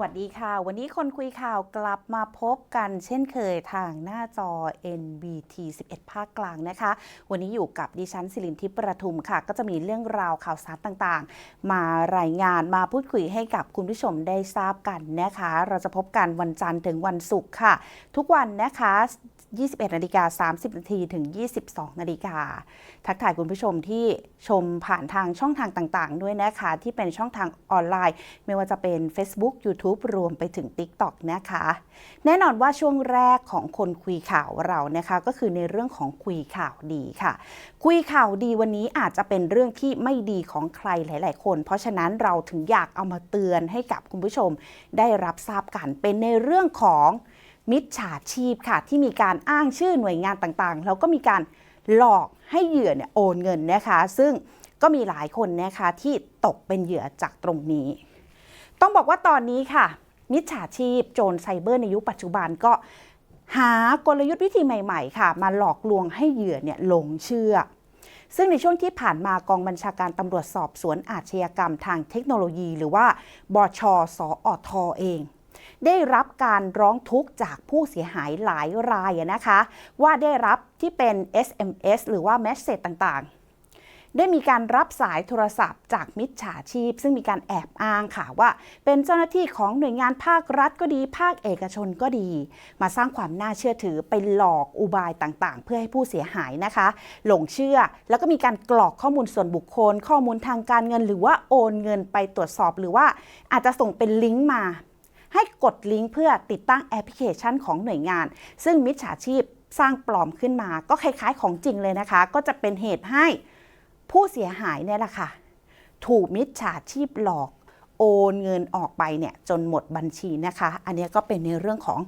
วัสดีค่ะ วันนี้คนคุยข่าวกลับมาพบกันเช่นเคยทางหน้าจอ NBT 11 ภาคกลางนะคะ วันนี้อยู่กับดิฉันสิรินทิพย์ประทุมค่ะ ก็จะมีเรื่องราวข่าวสารต่างๆ มารายงานมาพูดคุยให้กับคุณผู้ชมได้ทราบกันนะคะ เราจะพบกันวันจันทร์ถึงวันศุกร์ค่ะ ทุกวันนะคะ 21นาฬิกา30นาทีถึง 22นาฬิกาทักทายคุณผู้ชมที่ชมผ่านทางช่องทางต่างๆ ด้วยนะคะ ที่เป็นช่องทางออนไลน์ ไม่ว่าจะเป็น Facebook YouTube รวมไปถึง TikTok นะคะ แน่นอนว่าช่วงแรกของคนคุยข่าวเรานะคะ ก็คือในเรื่องของคุยข่าวดีค่ะ คุยข่าวดีวันนี้อาจจะเป็นเรื่องที่ไม่ดีของใครหลาย ๆ คน เพราะฉะนั้นเราถึงอยากเอามาเตือนให้กับคุณผู้ชมได้รับทราบกันเป็นในเรื่องของ มิจฉาชีพค่ะ ที่มีการอ้างชื่อหน่วยงานต่างๆ แล้วก็มีการหลอกให้เหยื่อเนี่ยโอนเงินนะคะ ซึ่งก็มีหลายคนนะคะที่ตกเป็นเหยื่อจากตรงนี้ ต้องบอกว่าตอนนี้ค่ะ มิจฉาชีพโจรไซเบอร์ในยุคปัจจุบันก็หากลยุทธ์วิธีใหม่ ๆ ค่ะ มาหลอกลวงให้เหยื่อเนี่ยหลงเชื่อ ซึ่งในช่วงที่ผ่านมากองบัญชาการตำรวจสอบสวนอาชญากรรมทางเทคโนโลยี หรือว่าบชสอทเอง ได้รับการร้องทุกข์จากผู้เสียหายหลายรายนะคะ ว่าได้รับที่เป็น SMS หรือว่า m e s s a g ต่างๆ ได้มีการรับสายโทรศัพท์จากมิจฉาชีพ ซึ่งมีการแอบอ้างค่ะว่า เป็นเจ้าหน้าที่ของหน่วยงานภาครัฐก็ดี ภาคเอกชนก็ดี มาสร้างความน่าเชื่อถือไปหลอกอุบายต่างๆ เพื่อให้ผู้เสียหายนะคะ หลงเชื่อแล้วก็มีการกรอกข้อมูลส่วนบุคคล ข้อมูลทางการเงิน หรือว่าโอนเงินไปตรวจสอบหรือว่าอาจจะส่งเป็นลิงก์มา ให้กดลิงก์เพื่อติดตั้งแอปพลิเคชันของหน่วยงาน ซึ่งมิจฉาชีพสร้างปลอมขึ้นมา ก็คล้ายๆของจริงเลยนะคะ ก็จะเป็นเหตุให้ผู้เสียหายเนี่ยแหละค่ะ ถูกมิจฉาชีพหลอกโอนเงินออกไปเนี่ยจนหมดบัญชีนะคะ อันนี้ก็เป็นในเรื่องของ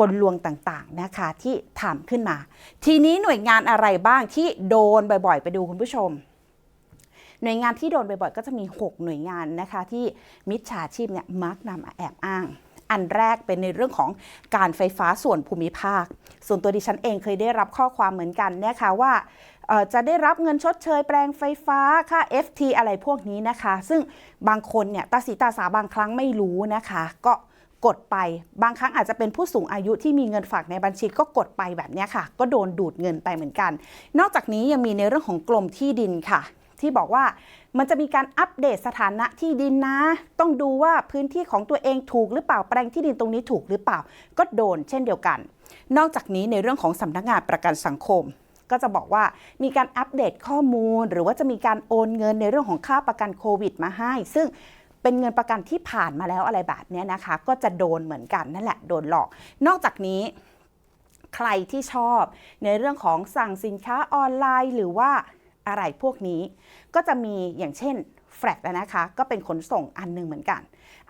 กลลวงต่างๆนะคะที่ทำขึ้นมา ทีนี้หน่วยงานอะไรบ้างที่โดนบ่อยๆ ไปดูคุณผู้ชม หน่วยงานที่โดนบ่อยๆก็จะมี 6 หน่วยงานนะคะ ที่มิจฉาชีพเนี่ยมักนำมาแอบอ้างอันแรกเป็นในเรื่องของการไฟฟ้าส่วนภูมิภาค ส่วนตัวดิฉันเองเคยได้รับข้อความเหมือนกันนะคะว่าจะได้รับเงินชดเชยแปลงไฟฟ้าค่า FT อะไรพวกนี้นะคะ ซึ่งบางคนเนี่ยตาสีตาสาบางครั้งไม่รู้นะคะ ก็กดไปบางครั้งอาจจะเป็นผู้สูงอายุที่มีเงินฝากในบัญชีก็กดไปแบบนี้ค่ะ ก็โดนดูดเงินไปเหมือนกัน นอกจากนี้ยังมีในเรื่องของกรมที่ดินค่ะ ที่บอกว่ามันจะมีการอัปเดตสถานะที่ดินนะ ต้องดูว่าพื้นที่ของตัวเองถูกหรือเปล่าแปลงที่ดินตรงนี้ถูกหรือเปล่า ก็โดนเช่นเดียวกัน นอกจากนี้ในเรื่องของสำนักงานประกันสังคมก็จะบอกว่ามีการอัปเดตข้อมูล หรือว่าจะมีการโอนเงินในเรื่องของค่าประกันโควิดมาให้ ซึ่งเป็นเงินประกันที่ผ่านมาแล้วอะไรแบบนี้นะคะ ก็จะโดนเหมือนกันนั่นแหละโดนหลอก นอกจากนี้ใครที่ชอบในเรื่องของสั่งสินค้าออนไลน์ หรือว่า อะไรพวกนี้ ก็จะมีอย่างเช่นแฟลตนะคะ ก็เป็นขนส่งอันหนึ่งเหมือนกัน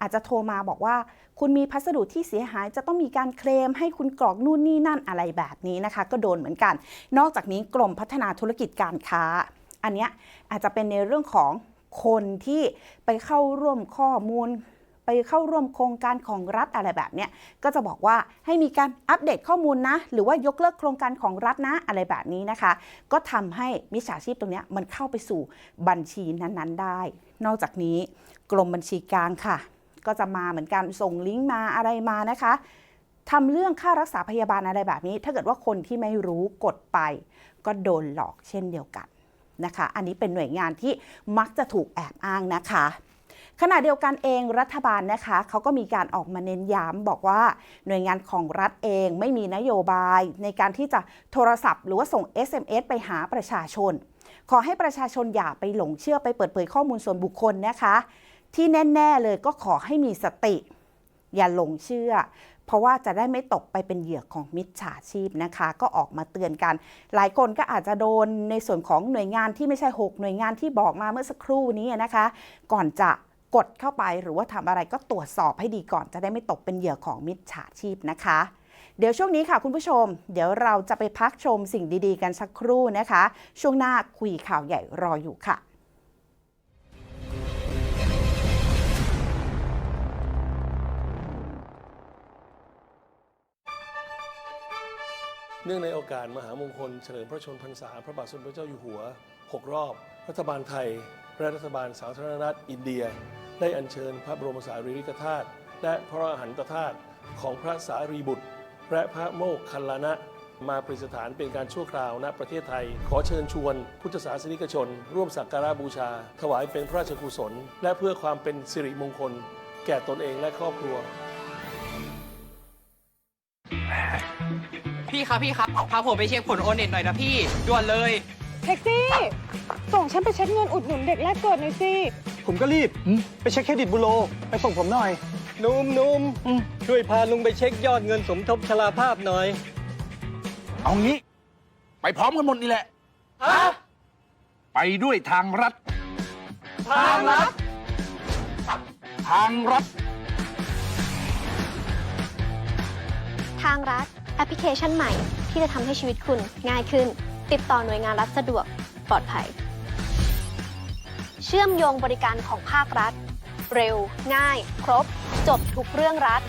อาจจะโทรมาบอกว่า คุณมีพัสดุที่เสียหายจะต้องมีการเคลม ให้คุณกรอกนู่นนี่นั่นอะไรแบบนี้นะคะ ก็โดนเหมือนกัน นอกจากนี้กรมพัฒนาธุรกิจการค้า อันเนี้ยอาจจะเป็นในเรื่องของคนที่ไปเข้าร่วมข้อมูล ไปเข้าร่วมโครงการของรัฐอะไรแบบเนี้ยก็จะบอกว่าให้มีการอัปเดตข้อมูลนะ หรือว่ายกเลิกโครงการของรัฐนะอะไรแบบนี้นะคะ ก็ทำให้มิจฉาชีพตรงนี้มันเข้าไปสู่บัญชีนั้นๆ ได้ นอกจากนี้กรมบัญชีกลางค่ะ ก็จะมาเหมือนกันส่งลิงก์มาอะไรมานะคะทำเรื่องค่ารักษาพยาบาลอะไรแบบนี้ ถ้าเกิดว่าคนที่ไม่รู้กดไป ก็โดนหลอกเช่นเดียวกันนะคะ อันนี้เป็นหน่วยงานที่มักจะถูกแอบอ้างนะคะ ขณะเดียวกันเองรัฐบาลนะคะเขาก็มีการออกมาเน้นย้ำบอกว่าหน่วยงานของรัฐเองไม่มีนโยบายในการที่จะโทรศัพท์หรือว่าส่ง SMS ไปหาประชาชน ขอให้ประชาชนอย่าไปหลงเชื่อไปเปิดเผยข้อมูลส่วนบุคคลนะคะ ที่แน่ ๆเลยก็ขอให้มีสติ อย่าหลงเชื่อ เพราะว่าจะได้ไม่ตกไปเป็นเหยื่อของมิจฉาชีพนะคะ ก็ออกมาเตือนกัน หลายคนก็อาจจะโดนในส่วนของหน่วยงานที่ไม่ใช่ 6 หน่วยงานที่บอกมาเมื่อสักครู่นี้นะคะ ก่อนจะ กดเข้าไปหรือว่าทำอะไรก็ตรวจสอบให้ดีก่อนจะได้ไม่ตกเป็นเหยื่อของมิจฉาชีพนะคะ เดี๋ยวช่วงนี้ค่ะคุณผู้ชม เดี๋ยวเราจะไปพักชมสิ่งดีๆ กันสักครู่นะคะ ช่วงหน้าคุยข่าวใหญ่รออยู่ค่ะเนื่องในโอกาสมหามงคลเฉลิมพระชนมพรรษา พระบาทสมเด็จพระเจ้าอยู่หัว 6 รอบ รัฐบาลไทย และรัฐบาลสาธารณรัฐอินเดีย ได้อัญเชิญพระบรมสารีริกธาตุและพระอรหันตธาตุของพระสารีบุตร และพระโมคคัลลานะมาประดิษฐานเป็นการชั่วคราวณประเทศไทย ขอเชิญชวน พุทธศาสนิกชน ร่วมสักการะบูชา ถวายเป็นพระราชกุศล และเพื่อความเป็นสิริมงคล แก่ตนเองและครอบครัว พี่ครับพี่ครับพาผมไปเช็คผลโอนเน็ตหน่อยนะพี่ด่วนเลย แท็กซี่ ส่งฉันไปเช็คเงินอุดหนุนเด็กแรกเกิดหน่อยสิ ผมก็รีบ ไปเช็คเครดิตบูโร ไปส่งผมหน่อย นุ่มนุ่มช่วยพาลุงไปเช็คยอดเงินสมทบชราภาพหน่อย เอางี้ ไปพร้อมกันหมดนี่แหละไปด้วยทางรัฐ ทางรัฐ ทางรัฐ ทางรัฐ แอปพลิเคชันใหม่ที่จะทำให้ชีวิตคุณง่ายขึ้น ติดต่อหน่วยงานรัฐสะดวกปลอดภัย เชื่อมโยงบริการของภาครัฐ เร็ว ง่าย ครบ จบทุกเรื่องรัฐ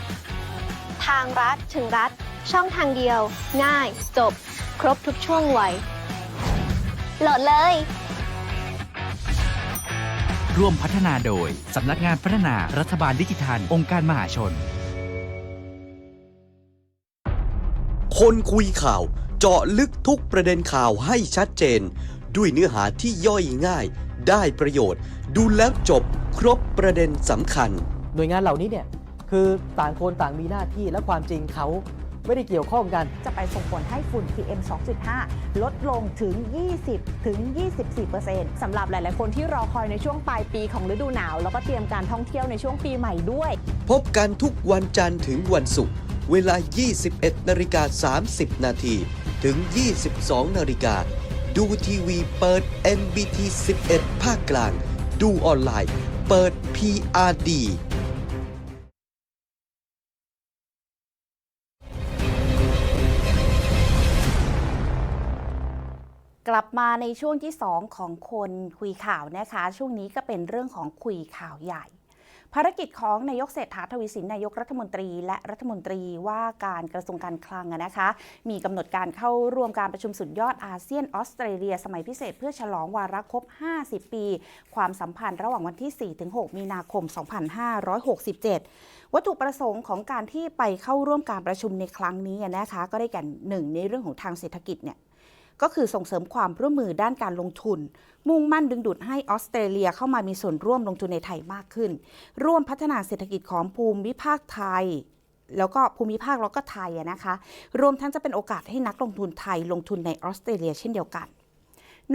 ทางรัฐถึงรัฐ ช่องทางเดียว ง่าย จบ ครบทุกช่วงวัยโหลดเลย ร่วมพัฒนาโดย สำนักงานพัฒนารัฐบาลดิจิทัล องค์การมหาชน คนคุยข่าว เจาะลึกทุกประเด็นข่าวให้ชัดเจน ด้วยเนื้อหาที่ย่อยง่าย ได้ประโยชน์ ดูแล้วจบครบประเด็นสำคัญ หน่วยงานเหล่านี้เนี่ยคือต่างคนต่างมีหน้าที่และความจริงเขาไม่ได้เกี่ยวข้องกัน จะไปส่งผลให้ฝุ่น PM 2.5 ลดลงถึง 20 ถึง 24%สำหรับหลาย ๆ คนที่รอคอยในช่วงปลายปีของฤดูหนาว แล้วก็เตรียมการท่องเที่ยวในช่วงปีใหม่ด้วย พบกันทุกวันจันทร์ถึงวันศุกร์เวลา 21นาฬิกา30 นาที ถึง 22 นาฬิกา ดูทีวีเปิด MBT 11 ภาคกลาง ดูออนไลน์ เปิด PRD กลับมาในช่วงที่ 2 ของคนคุยข่าวนะคะ ช่วงนี้ก็เป็นเรื่องของคุยข่าวใหญ่ ภารกิจของนายกเศรษฐาทวีสินนายกรัฐมนตรี และรัฐมนตรีว่าการกระทรวงการคลังนะคะ มีกำหนดการเข้าร่วมการประชุมสุดยอดอาเซียนออสเตรเลีย สมัยพิเศษเพื่อฉลองวาระครบ 50 ปี ความสัมพันธ์ระหว่างวันที่ 4-6 มีนาคม 2567 วัตถุประสงค์ของการที่ไปเข้าร่วมการประชุมในครั้งนี้นะคะ ก็ได้แก่หนึ่งในเรื่องของทางเศรษฐกิจเนี่ย ก็คือส่งเสริมความร่วมมือด้านการลงทุน มุ่งมั่นดึงดูดให้ออสเตรเลียเข้ามามีส่วนร่วมลงทุนในไทยมากขึ้น ร่วมพัฒนาเศรษฐกิจของภูมิภาคไทยแล้วก็ภูมิภาคแล้วก็ไทยนะคะ รวมทั้งจะเป็นโอกาสให้นักลงทุนไทยลงทุนในออสเตรเลียเช่นเดียวกัน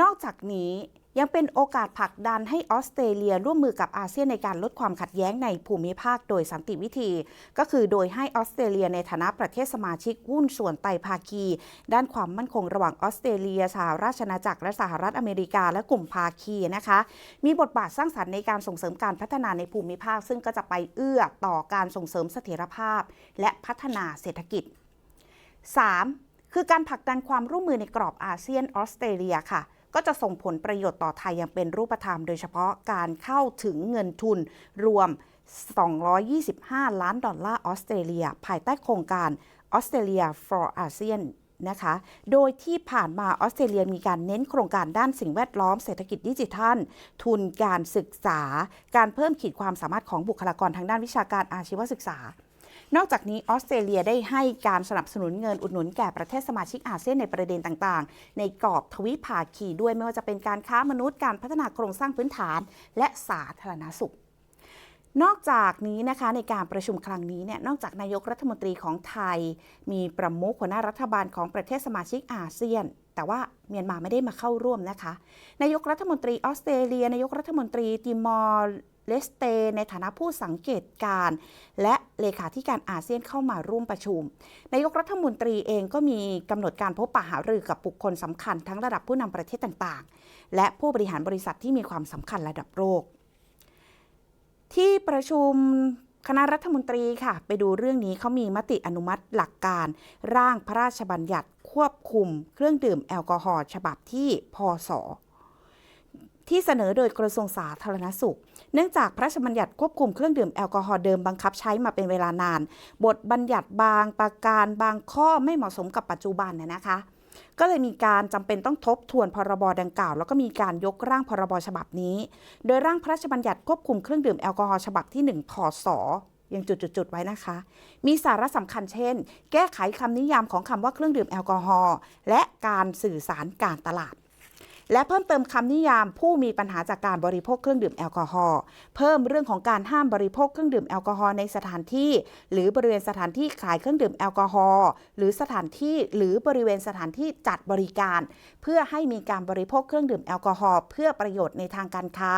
นอกจากนี้ ยังเป็นโอกาสผลักดันให้ออสเตรเลียร่วมมือกับอาเซียนในการลดความขัดแย้งในภูมิภาคโดยสันติวิธี ก็คือโดยให้ออสเตรเลียในฐานะประเทศสมาชิกหุ้นส่วนไตภาคี ด้านความมั่นคงระหว่างออสเตรเลียสหราชอาณาจักรและสหรัฐอเมริกาและกลุ่มภาคีนะคะ มีบทบาทสร้างสรรค์ในการส่งเสริมการพัฒนาในภูมิภาค ซึ่งก็จะไปเอื้อต่อการส่งเสริมเสถียรภาพ และพัฒนาเศรษฐกิจ 3. คือการผลักดันความร่วมมือในกรอบอาเซียนออสเตรเลียค่ะ ก็จะส่งผลประโยชน์ต่อไทยอย่างเป็นรูปธรรม โดยเฉพาะการเข้าถึงเงินทุนรวม 225 ล้านดอลลาร์ออสเตรเลีย ภายใต้โครงการ Australia for ASEAN นะคะ โดยที่ผ่านมาออสเตรเลียมีการเน้นโครงการด้านสิ่งแวดล้อมเศรษฐกิจดิจิทัล ทุนการศึกษา การเพิ่มขีดความสามารถของบุคลากรทางด้านวิชาการอาชีวศึกษา นอกจากนี้ออสเตรเลียได้ให้การสนับสนุนเงินอุดหนุนแก่ประเทศสมาชิกอาเซียนในประเด็นต่างๆ ในกรอบทวิภาคีด้วยไม่ว่าจะเป็นการค้ามนุษย์การพัฒนาโครงสร้างพื้นฐาน และสาธารณสุขนอกจากนี้นะคะในการประชุมครั้งนี้เนี่ยนอกจากนายกรัฐมนตรีของไทย มีประมุขหัวหน้ารัฐบาลของประเทศสมาชิกอาเซียน แต่ว่าเมียนมาไม่ได้มาเข้าร่วมนะคะ นายกรัฐมนตรีออสเตรเลีย นายกรัฐมนตรีติมอร์ เลสเต ในฐานะผู้สังเกตการณ์และเลขาธิการอาเซียนเข้ามาร่วมประชุม นายกรัฐมนตรีเองก็มีกำหนดการพบปะหารือกับบุคคลสำคัญทั้งระดับผู้นำประเทศต่างๆ และผู้บริหารบริษัทที่มีความสำคัญระดับโลก ที่ประชุมคณะรัฐมนตรีค่ะ ไปดูเรื่องนี้เขามีมติอนุมัติหลักการ ร่างพระราชบัญญัติควบคุมเครื่องดื่มแอลกอฮอล์ฉบับที่พศ ที่เสนอโดยกระทรวงสาธารณสุข เนื่องจากพระราชบัญญัติควบคุมเครื่องดื่มแอลกอฮอล์เดิมบังคับใช้มาเป็นเวลานาน บทบัญญัติบางประการบางข้อไม่เหมาะสมกับปัจจุบันนะนะคะก็เลยมีการจำเป็นต้องทบทวนพรบดังกล่าว แล้วก็มีการยกร่างพรบฉบับนี้ โดยร่างพระราชบัญญัติควบคุมเครื่องดื่มแอลกอฮอล์ฉบับที่ 1พศยังจุดๆๆไว้นะคะ มีสาระสำคัญเช่น แก้ไขคำนิยามของคำว่าเครื่องดื่มแอลกอฮอล์และการสื่อสารการตลาด และเพิ่มเติมคำนิยามผู้มีปัญหาจากการบริโภคเครื่องดื่มแอลกอฮอล์เพิ่มเรื่องของการห้ามบริโภคเครื่องดื่มแอลกอฮอล์ในสถานที่ หรือบริเวณสถานที่ขายเครื่องดื่มแอลกอฮอล์หรือสถานที่หรือบริเวณสถานที่จัดบริการ เพื่อให้มีการบริโภคเครื่องดื่มแอลกอฮอล์เพื่อประโยชน์ในทางการค้า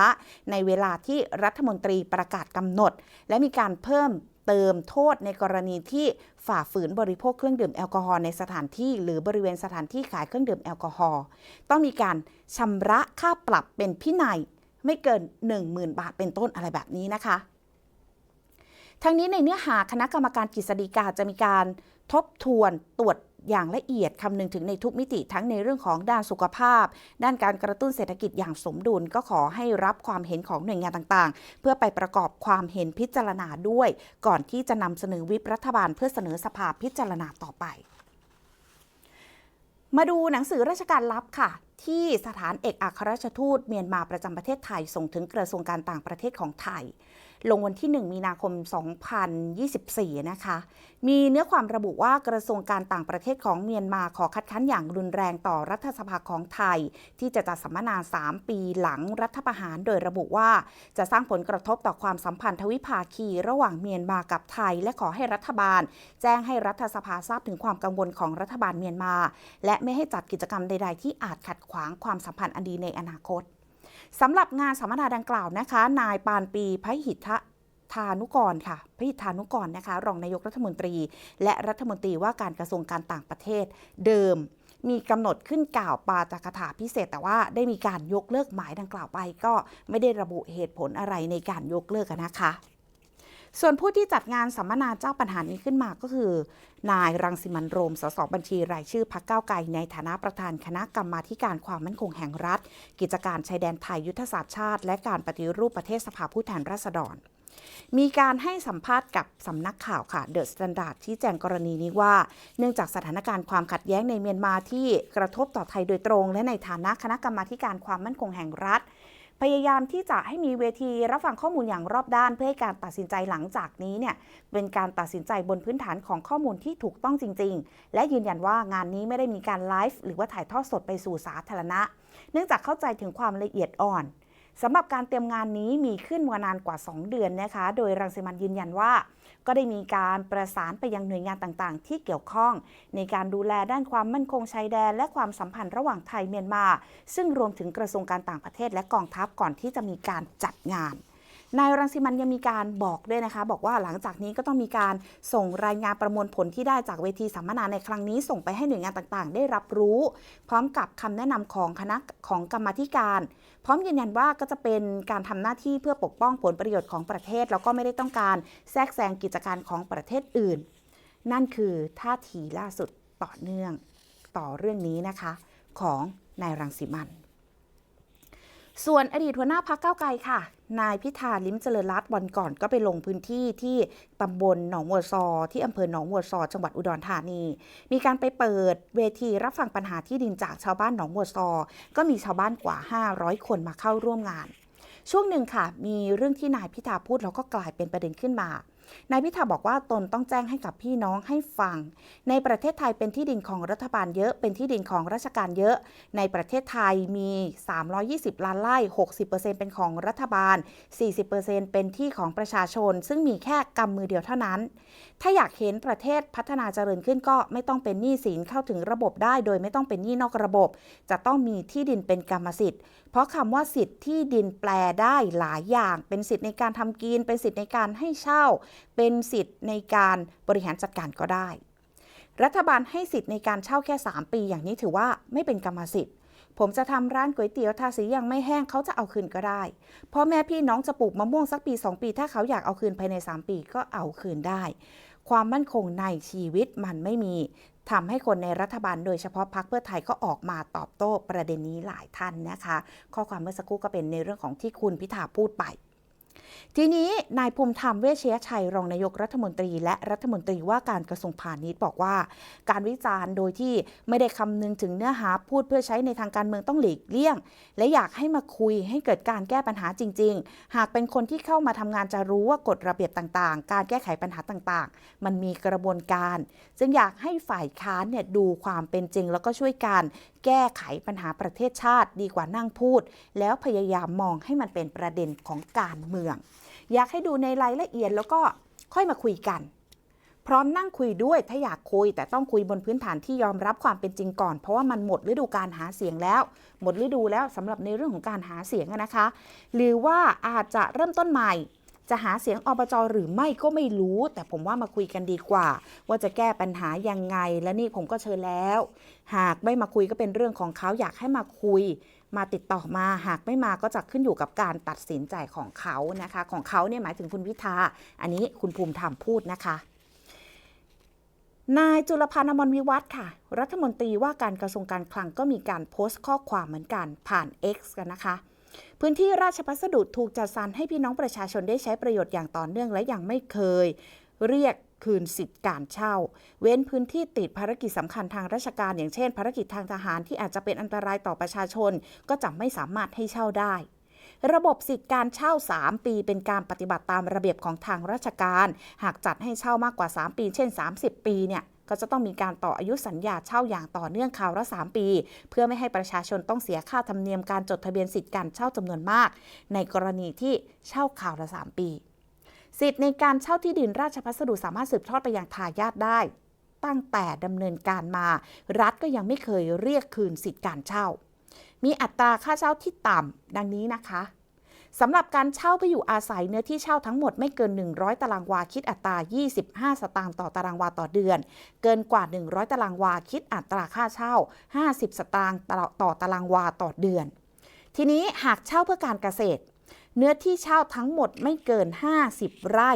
ในเวลาที่รัฐมนตรีประกาศกำหนด และมีการเพิ่ม เติมโทษในกรณีที่ฝ่าฝืนบริโภคเครื่องดื่มแอลกอฮอล์ในสถานที่หรือบริเวณสถานที่ขายเครื่องดื่มแอลกอฮอล์ต้องมีการชำระค่าปรับเป็นพินัยไม่เกิน 10,000 บาทเป็นต้นอะไรแบบนี้นะคะ ทั้งนี้ในเนื้อหาคณะกรรมการกฤษฎีกาจะมีการทบทวนตรวจ อย่างละเอียดคำนึงถึงในทุกมิติทั้งในเรื่องของด้านสุขภาพ ด้านการกระตุ้นเศรษฐกิจอย่างสมดุล ก็ขอให้รับความเห็นของหน่วยงานต่างๆ เพื่อไปประกอบความเห็นพิจารณาด้วย ก่อนที่จะนำเสนอวิปรัฐบาลเพื่อเสนอสภาพิจารณาต่อไปมาดูหนังสือราชการลับค่ะ ที่สถานเอกอัครราชทูตเมียนมาประจำประเทศไทย ส่งถึงกระทรวงการต่างประเทศของไทย ลงวันที่ 1 มีนาคม 2024 นะคะ มีเนื้อความระบุว่ากระทรวงการต่างประเทศของเมียนมาขอคัดค้านอย่างรุนแรงต่อรัฐสภาของไทย ที่จะจัดสัมมนา 3 ปีหลังรัฐประหาร โดยระบุว่าจะสร้างผลกระทบต่อความสัมพันธ์ทวิภาคี ระหว่างเมียนมากับไทย และขอให้รัฐบาล แจ้งให้รัฐสภาทราบถึงความกังวลของรัฐบาลเมียนมา และไม่ให้จัดกิจกรรมใด ๆ ที่อาจขัดขวางความสัมพันธ์อันดีในอนาคตสำหรับงานสัมมนาดังกล่าวนะคะ นายปานปีพหิทธานุกรค่ะพหิทธานุกรนะคะ รองนายกรัฐมนตรี และรัฐมนตรีว่าการกระทรวงการต่างประเทศเดิม มีกำหนดขึ้นกล่าวปาจากถาพิเศษ แต่ว่าได้มีการยกเลิกหมายดังกล่าวไป ก็ไม่ได้ระบุเหตุผลอะไรในการยกเลิกนะคะ ส่วนผู้ที่จัดงานสัมมนาเจ้าปัญหานี้ขึ้นมาก็คือ นายรังสิมันโรม สสบัญชีรายชื่อพักเก้าไกลในฐานะประธานคณะกรรมาการความมั่นคงแห่งรัฐ กิจการชายแดนไทยยุทธศาสตร์ชาติ และการปฏิรูปประเทศสภาผู้แทนราษฎร มีการให้สัมภาษณ์กับสำนักข่าวค่ะเดอะสแตนดาร์ดที่แจ้งกรณีนี้ว่า เนื่องจากสถานการณ์ความขัดแย้งในเมียนมาที่กระทบต่อไทยโดยตรง และในฐานะคณะกรรมาการความมั่นคงแห่งรัฐ พยายามที่จะให้มีเวทีรับฟังข้อมูลอย่างรอบด้าน เพื่อให้การตัดสินใจหลังจากนี้เนี่ยเป็นการตัดสินใจบนพื้นฐานของข้อมูลที่ถูกต้องจริง ๆ และยืนยันว่างานนี้ไม่ได้มีการไลฟ์หรือว่าถ่ายทอดสดไปสู่สาธารณะ เนื่องจากเข้าใจถึงความละเอียดอ่อน สำหรับการเตรียมงานนี้มีขึ้นมานานกว่า 2 เดือนนะคะ โดยรังสิมันยืนยันว่า ก็ได้มีการประสานไปยังหน่วยงานต่างๆ ที่เกี่ยวข้อง ในการดูแลด้านความมั่นคงชายแดน และความสัมพันธ์ระหว่างไทยเมียนมา ซึ่งรวมถึงกระทรวงการต่างประเทศและกองทัพก่อนที่จะมีการจัดงานนายรังสิมันยังมีการบอกด้วยนะคะ บอกว่าหลังจากนี้ก็ต้องมีการส่งรายงานประมวลผลที่ได้จากเวทีสัมมนาในครั้งนี้ ส่งไปให้หน่วยงานต่างๆ ได้รับรู้ พร้อมกับคำแนะนำของคณะของกรรมธิการ พร้อมยืนยันว่าก็จะเป็นการทำหน้าที่เพื่อปกป้องผลประโยชน์ของประเทศ แล้วก็ไม่ได้ต้องการแทรกแซงกิจการของประเทศอื่น นั่นคือท่าทีล่าสุดต่อเนื่องต่อเรื่องนี้นะคะของนายรังสิมัน ส่วนอดีตหัวหน้าพักเก้าไกลค่ะ นายพิธาลิ้มเจริญรัตน์วันก่อนก็ไปลงพื้นที่ที่ตำบลหนองวัวซอ ที่อำเภอหนองวัวซอ จังหวัดอุดรธานี มีการไปเปิดเวทีรับฟังปัญหาที่ดินจากชาวบ้านหนองวัวซอ ก็มีชาวบ้านกว่า 500 คนมาเข้าร่วมงาน ช่วงหนึ่งค่ะ มีเรื่องที่นายพิธาพูดแล้วก็กลายเป็นประเด็นขึ้นมา นายพิธาบอกว่าตนต้องแจ้งให้กับพี่น้องให้ฟัง ในประเทศไทยเป็นที่ดินของรัฐบาลเยอะ เป็นที่ดินของราชการเยอะ ในประเทศไทยมี 320 ล้านไร่ 60%เป็นของรัฐบาล 40%เป็นที่ของประชาชน ซึ่งมีแค่กำมือเดียวเท่านั้น ถ้าอยากเห็นประเทศพัฒนาเจริญขึ้นก็ไม่ต้องเป็นหนี้สินเข้าถึงระบบได้ โดยไม่ต้องเป็นหนี้นอกระบบ จะต้องมีที่ดินเป็นกรรมสิทธิ์ เพราะคำว่าสิทธิ์ที่ดินแปลได้หลายอย่าง เป็นสิทธิ์ในการทำกิน เป็นสิทธิ์ในการให้เช่า เป็นสิทธิ์ในการบริหารจัดการก็ได้ รัฐบาลให้สิทธิ์ในการเช่าแค่ 3 ปี อย่างนี้ถือว่าไม่เป็นกรรมสิทธิ์ ผมจะทำร้านก๋วยเตี๋ยวทาสียังไม่แห้งเขาจะเอาคืนก็ได้พ่อแม่พี่น้องจะปลูกมะม่วงสักปี 2 ปี ถ้าเขาอยากเอาคืนภายใน 3 ปีก็เอาคืนได้ ความมั่นคงในชีวิตมันไม่มี ทำให้คนในรัฐบาลโดยเฉพาะพรรคเพื่อไทยก็ออกมาตอบโต้ประเด็นนี้หลายท่านนะคะ ข้อความเมื่อสักครู่ก็เป็นในเรื่องของที่คุณพิธาพูดไป ทีนี้นายภูมิธรรมเวชยชัยรองนายกรัฐมนตรี และรัฐมนตรีว่าการกระทรวงพาณิชย์บอกว่า การวิจารณ์โดยที่ไม่ได้คำนึงถึงเนื้อหาพูดเพื่อใช้ในทางการเมืองต้องหลีกเลี่ยง และอยากให้มาคุยให้เกิดการแก้ปัญหาจริง ๆ หากเป็นคนที่เข้ามาทำงานจะรู้ว่ากฎระเบียบต่างๆ การแก้ไขปัญหาต่างๆ มันมีกระบวนการ จึงอยากให้ฝ่ายค้านเนี่ยดูความเป็นจริงแล้วก็ช่วยกันแก้ไขปัญหาประเทศชาติดีกว่านั่งพูด แล้วพยายามมองให้มันเป็นประเด็นของการเมือง อยากให้ดูในรายละเอียดแล้วก็ค่อยมาคุยกันพร้อมนั่งคุยด้วยถ้าอยากคุย แต่ต้องคุยบนพื้นฐานที่ยอมรับความเป็นจริงก่อน เพราะว่ามันหมดฤดูการหาเสียงแล้ว หมดฤดูแล้วสำหรับในเรื่องของการหาเสียงนะคะ หรือว่าอาจจะเริ่มต้นใหม่ จะหาเสียงอบจหรือไม่ก็ไม่รู้ แต่ผมว่ามาคุยกันดีกว่า ว่าจะแก้ปัญหายังไง และนี่ผมก็เชิญแล้ว หากไม่มาคุยก็เป็นเรื่องของเขาอยากให้มาคุย มาติดต่อมาหากไม่มาก็จะขึ้นอยู่กับการตัดสินใจของเขานะคะ ของเขาเนี่ยหมายถึงคุณพิธาอันนี้คุณภูมิธรรมพูดนะคะนายจุลพันธ์อมรวิวัฒน์ค่ะ รัฐมนตรีว่าการกระทรวงการคลังก็มีการโพสต์ข้อความเหมือนกันผ่าน X กันนะคะ พื้นที่ราชพัสดุถูกจัดสรรให้พี่น้องประชาชนได้ใช้ประโยชน์อย่างต่อเนื่องและยังไม่เคย เรียกคืนสิทธิ์การเช่า เว้นพื้นที่ติดภารกิจสำคัญทางราชการ อย่างเช่น ภารกิจทางทหารที่อาจจะเป็นอันตรายต่อประชาชน ก็จะไม่สามารถให้เช่าได้ ระบบสิทธิการเช่า 3 ปีเป็นการปฏิบัติตามระเบียบของทางราชการ หากจัดให้เช่ามากกว่า 3 ปี เช่น 30 ปีเนี่ย ก็จะต้องมีการต่ออายุสัญญาเช่าอย่างต่อเนื่องคราวละ 3 ปี เพื่อไม่ให้ประชาชนต้องเสียค่าธรรมเนียมการจดทะเบียนสิทธิการเช่าจำนวนมาก ในกรณีที่เช่าคราวละ 3 ปี สิทธิ์ในการเช่าที่ดินราชพัสดุสามารถสืบทอดไปยังทายาทได้ ตั้งแต่ดำเนินการมา รัฐก็ยังไม่เคยเรียกคืนสิทธิการเช่า มีอัตราค่าเช่าที่ต่ำดังนี้นะคะ สำหรับการเช่าเพื่ออยู่อาศัยเนื้อที่เช่าทั้งหมดไม่เกิน 100 ตารางวาคิดอัตรา 25 สตางค์ต่อตารางวาต่อเดือน เกินกว่า 100 ตารางวาคิดอัตราค่าเช่า 50 สตางค์ต่อตารางวาต่อเดือน ทีนี้หากเช่าเพื่อการเกษตร เนื้อที่เช่าทั้งหมดไม่เกิน 50 ไร่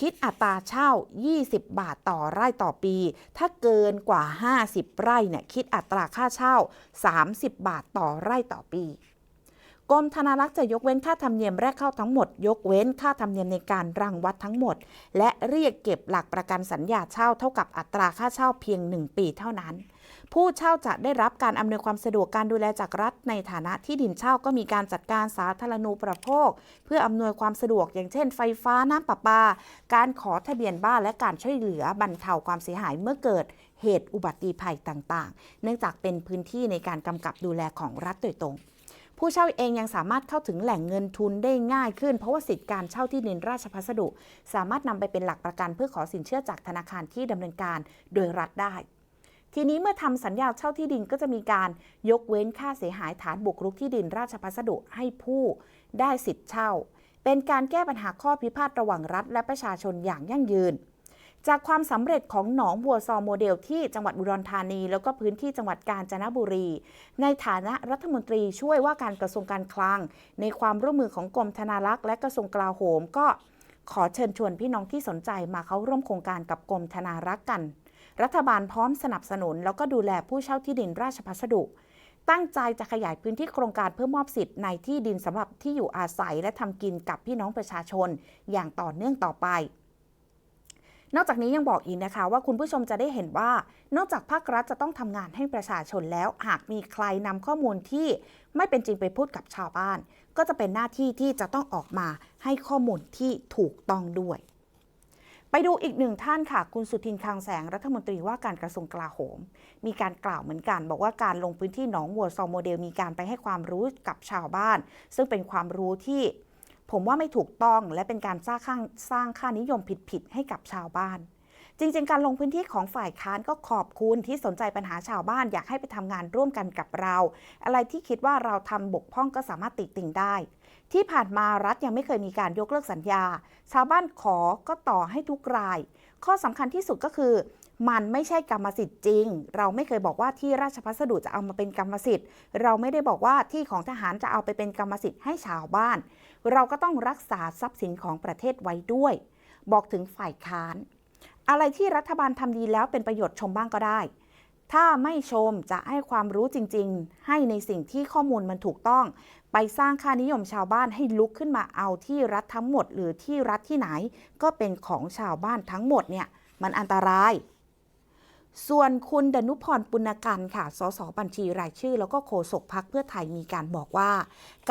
คิดอัตราเช่า 20 บาทต่อไร่ต่อปี ถ้าเกินกว่า 50 ไร่เนี่ยคิดอัตราค่าเช่า 30 บาทต่อไร่ต่อปี กรมธนารักษ์จะยกเว้นค่าธรรมเนียมแรกเข้าทั้งหมด ยกเว้นค่าธรรมเนียมในการรังวัดทั้งหมด และเรียกเก็บหลักประกันสัญญาเช่าเท่ากับอัตราค่าเช่าเพียง 1 ปีเท่านั้น ผู้เช่าจะได้รับการอำนวยความสะดวกการดูแลจากรัฐ ในฐานะที่ดินเช่าก็มีการจัดการสาธารณูปโภค เพื่ออำนวยความสะดวกอย่างเช่น ไฟฟ้าน้ำประปา การขอทะเบียนบ้านและการช่วยเหลือบรรเทาความเสียหายเมื่อเกิดเหตุอุบัติภัยต่างๆ เนื่องจากเป็นพื้นที่ในการกำกับดูแลของรัฐโดยตรง ผู้เช่าเองยังสามารถเข้าถึงแหล่งเงินทุนได้ง่ายขึ้น เพราะว่าสิทธิการเช่าที่ดินราชพัสดุ สามารถนำไปเป็นหลักประกันเพื่อขอสินเชื่อจากธนาคารที่ดำเนินการโดยรัฐได้ ทีนี้เมื่อทำสัญญาเช่าที่ดินก็จะมีการยกเว้นค่าเสียหายฐานบุกรุกที่ดินราชพัสดุให้ผู้ได้สิทธิเช่า เป็นการแก้ปัญหาข้อพิพาทระหว่างรัฐ และประชาชนอย่างยั่งยืน จากความสำเร็จของหนองบัวซอโมเดลที่จังหวัดอุดรธานี แล้วก็พื้นที่จังหวัดกาญจนบุรี ในฐานะรัฐมนตรีช่วยว่าการกระทรวงการคลัง ในความร่วมมือของกรมธนารักษ์และกระทรวงกลาโหม ก็ขอเชิญชวนพี่น้องที่สนใจมาเข้าร่วมโครงการกับกรมธนารักษ์กัน รัฐบาลพร้อมสนับสนุน แล้วก็ดูแลผู้เช่าที่ดินราชพัสดุ ตั้งใจจะขยายพื้นที่โครงการเพื่อมอบสิทธิ์ในที่ดินสำหรับที่อยู่อาศัยและทำกินกับพี่น้องประชาชน อย่างต่อเนื่องต่อไป นอกจากนี้ยังบอกอีกนะคะว่าคุณผู้ชมจะได้เห็นว่า นอกจากภาครัฐจะต้องทำงานให้ประชาชนแล้ว หากมีใครนำข้อมูลที่ไม่เป็นจริงไปพูดกับชาวบ้าน ก็จะเป็นหน้าที่ที่จะต้องออกมาให้ข้อมูลที่ถูกต้องด้วย ไปดูอีกหนึ่งท่านค่ะ คุณสุทินคลังแสงรัฐมนตรีว่าการกระทรวงกลาโหม มีการกล่าวเหมือนกัน บอกว่าการลงพื้นที่หนองวัวซอโมเดลมีการไปให้ความรู้กับชาวบ้าน ซึ่งเป็นความรู้ที่ ผมว่าไม่ถูกต้องและเป็นการสร้างข้างสร้างค่านิยมผิดๆให้กับชาวบ้าน จริง ๆ การลงพื้นที่ของฝ่ายค้านก็ขอบคุณที่สนใจปัญหาชาวบ้านอยากให้ไปทำงานร่วมกันกับเรา อะไรที่คิดว่าเราทำบกพร่องก็สามารถติติงได้ ที่ผ่านมารัฐยังไม่เคยมีการยกเลิกสัญญา ชาวบ้านขอก็ต่อให้ทุกราย ข้อสำคัญที่สุดก็คือ มันไม่ใช่กรรมสิทธิ์จริง เราไม่เคยบอกว่าที่ราชพัสดุจะเอามาเป็นกรรมสิทธิ์ เราไม่ได้บอกว่าที่ของทหารจะเอาไปเป็นกรรมสิทธิ์ให้ชาวบ้าน เราก็ต้องรักษาทรัพย์สินของประเทศไว้ด้วย บอกถึงฝ่ายค้าน อะไรที่รัฐบาลทำดีแล้วเป็นประโยชน์ชมบ้างก็ได้ ถ้าไม่ชมจะให้ความรู้จริง ๆ ให้ในสิ่งที่ข้อมูลมันถูกต้อง ไปสร้างค่านิยมชาวบ้านให้ลุกขึ้นมาเอาที่รัฐทั้งหมด หรือที่รัฐที่ไหน ก็เป็นของชาวบ้านทั้งหมดเนี่ยมันอันตราย ส่วนคุณดนุพรปุณกันค่ะ สสบัญชีรายชื่อ แล้วก็โฆษกพักเพื่อไทยมีการบอกว่า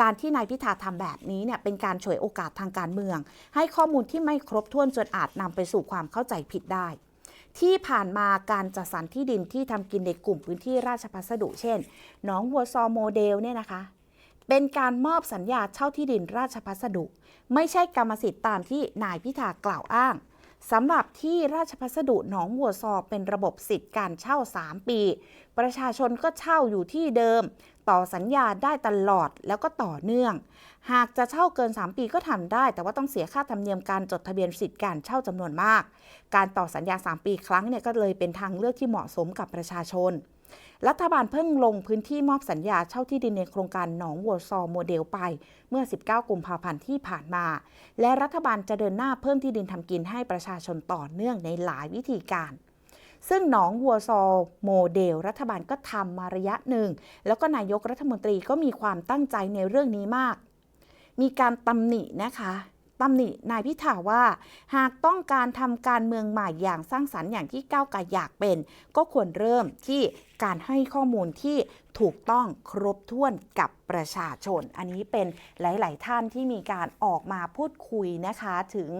การที่นายพิธาทำแบบนี้เนี่ยเป็นการฉวยโอกาสทางการเมือง ให้ข้อมูลที่ไม่ครบถ้วนจนอาจนำไปสู่ความเข้าใจผิดได้ที่ผ่านมาการจัดสรรที่ดินที่ทำกินในกลุ่มพื้นที่ราชพัสดุ เช่น หนองวัวซอโมเดลเนี่ยนะคะ เป็นการมอบสัญญาเช่าที่ดินราชพัสดุ ไม่ใช่กรรมสิทธิ์ตามที่นายพิธากล่าวอ้างสำหรับที่ราชพัสดุหนองวัวซอเป็นระบบสิทธิ์การเช่า 3 ปี ประชาชนก็เช่าอยู่ที่เดิม ต่อสัญญาได้ตลอดแล้วก็ต่อเนื่อง หากจะเช่าเกิน 3 ปีก็ทำได้ แต่ว่าต้องเสียค่าธรรมเนียมการจดทะเบียนสิทธิ์การเช่าจำนวนมาก การต่อสัญญา 3 ปีครั้งเนี่ยก็เลยเป็นทางเลือกที่เหมาะสมกับประชาชน รัฐบาลเพิ่งลงพื้นที่มอบสัญญาเช่าที่ดินในโครงการหนองวัวซอโมเดลไป เมื่อ 19 กุมภาพันธ์ที่ผ่านมา และรัฐบาลจะเดินหน้าเพิ่มที่ดินทำกินให้ประชาชนต่อเนื่องในหลายวิธีการซึ่งหนองวัวซอโมเดล รัฐบาลก็ทำมาระยะหนึ่ง แล้วก็นายกรัฐมนตรีก็มีความตั้งใจในเรื่องนี้มาก มีการตำหนินะคะ ตำหนินายพิธาว่า หากต้องการทำการเมืองใหม่อย่างสร้างสรรค์อย่างที่ก้าวไกลอยากเป็น ก็ควรเริ่มที่การให้ข้อมูลที่ถูกต้องครบถ้วนกับประชาชน อันนี้เป็นหลาย ๆ ท่านที่มีการออกมาพูดคุยนะคะถึง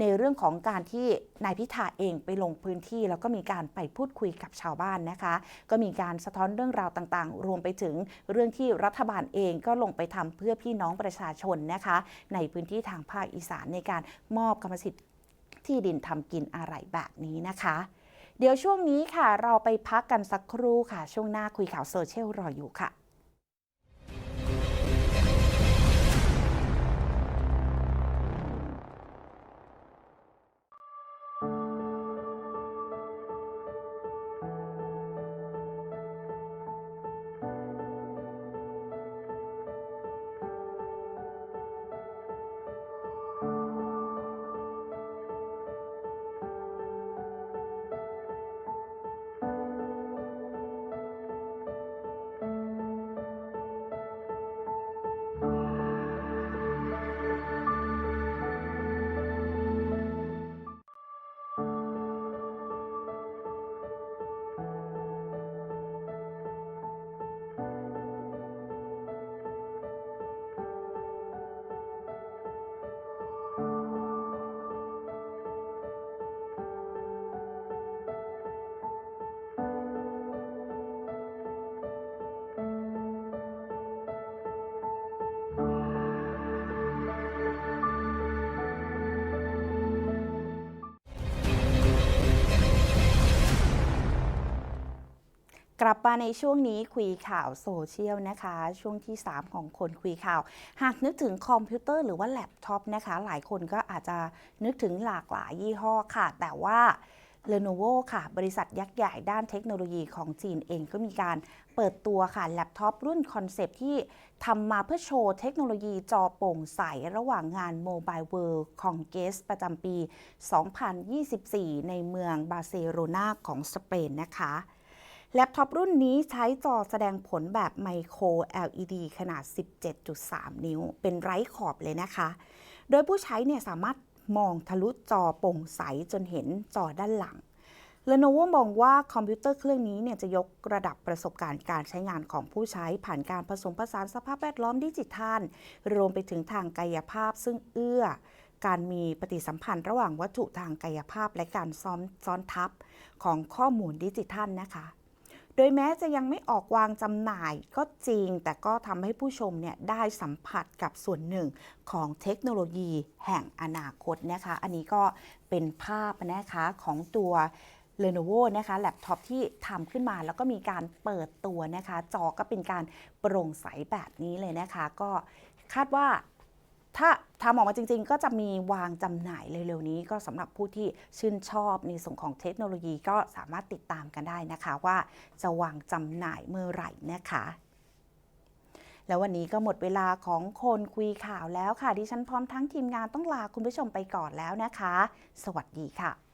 ในเรื่องของการที่นายพิธาเองไปลงพื้นที่ แล้วก็มีการไปพูดคุยกับชาวบ้านนะคะ ก็มีการสะท้อนเรื่องราวต่าง ๆ รวมไปถึงเรื่องที่รัฐบาลเองก็ลงไปทำเพื่อพี่น้องประชาชนนะคะ ในพื้นที่ทางภาคอีสานในการมอบกรรมสิทธิ์ที่ดินทำกินอะไรแบบนี้นะคะ เดี๋ยวช่วงนี้ค่ะ เราไปพักกันสักครู่ค่ะ ช่วงหน้าคุยข่าวโซเชียลรออยู่ค่ะ ลับมาในช่วงนี้คุยข่าวโซเชียลนะคะ ช่วงที่ 3 ของคนคุยข่าว หากนึกถึงคอมพิวเตอร์หรือว่าแล็ปท็อปนะคะ หลายคนก็อาจจะนึกถึงหลากหลายยี่ห้อค่ะ แต่ว่า Lenovo ค่ะ บริษัทยักษ์ใหญ่ด้านเทคโนโลยีของจีนเองก็มีการเปิดตัวค่ะ แล็ปท็อปรุ่นคอนเซปต์ที่ทำมาเพื่อโชว์เทคโนโลยีจอโปร่งใส ระหว่างงาน Mobile World Congress ประจำปี 2024 ในเมืองบาร์เซโลนาของสเปนนะคะ แล็ปท็อปรุ่นนี้ใช้จอแสดงผลแบบไมโคร LED ขนาด 17.3 นิ้ว เป็นไร้ขอบเลยนะคะ โดยผู้ใช้เนี่ยสามารถมองทะลุจอโปร่งใสจนเห็นจอด้านหลัง Lenovo มองว่าคอมพิวเตอร์เครื่องนี้เนี่ยจะยกระดับประสบการณ์การใช้งานของผู้ใช้ผ่านการผสมผสานสภาพแวดล้อมดิจิทัล รวมไปถึงทางกายภาพซึ่งเอื้อ การมีปฏิสัมพันธ์ระหว่างวัตถุทางกายภาพและการซ้อนซ้อนทับของข้อมูลดิจิทัลนะคะ โดยแม้จะยังไม่ออกวางจำหน่ายก็จริง แต่ก็ทำให้ผู้ชมเนี่ยได้สัมผัสกับส่วนหนึ่งของเทคโนโลยีแห่งอนาคตนะคะ อันนี้ก็เป็นภาพนะคะของตัว Lenovo นะคะแล็ปท็อปที่ทำขึ้นมาแล้วก็มีการเปิดตัวนะคะ จอก็เป็นการโปร่งใสแบบนี้เลยนะคะ ก็คาดว่าถ้า ทำออกมาจริงๆ ก็จะมีวางจำหน่ายเร็วๆนี้ ก็สำหรับผู้ที่ชื่นชอบในส่วนของเทคโนโลยีก็สามารถติดตามกันได้นะคะ ว่าจะวางจำหน่ายเมื่อไหร่นะคะแล้ววันนี้ก็หมดเวลาของคนคุยข่าวแล้วค่ะ ดิฉันพร้อมทั้งทีมงานต้องลาคุณผู้ชมไปก่อนแล้วนะคะ สวัสดีค่ะ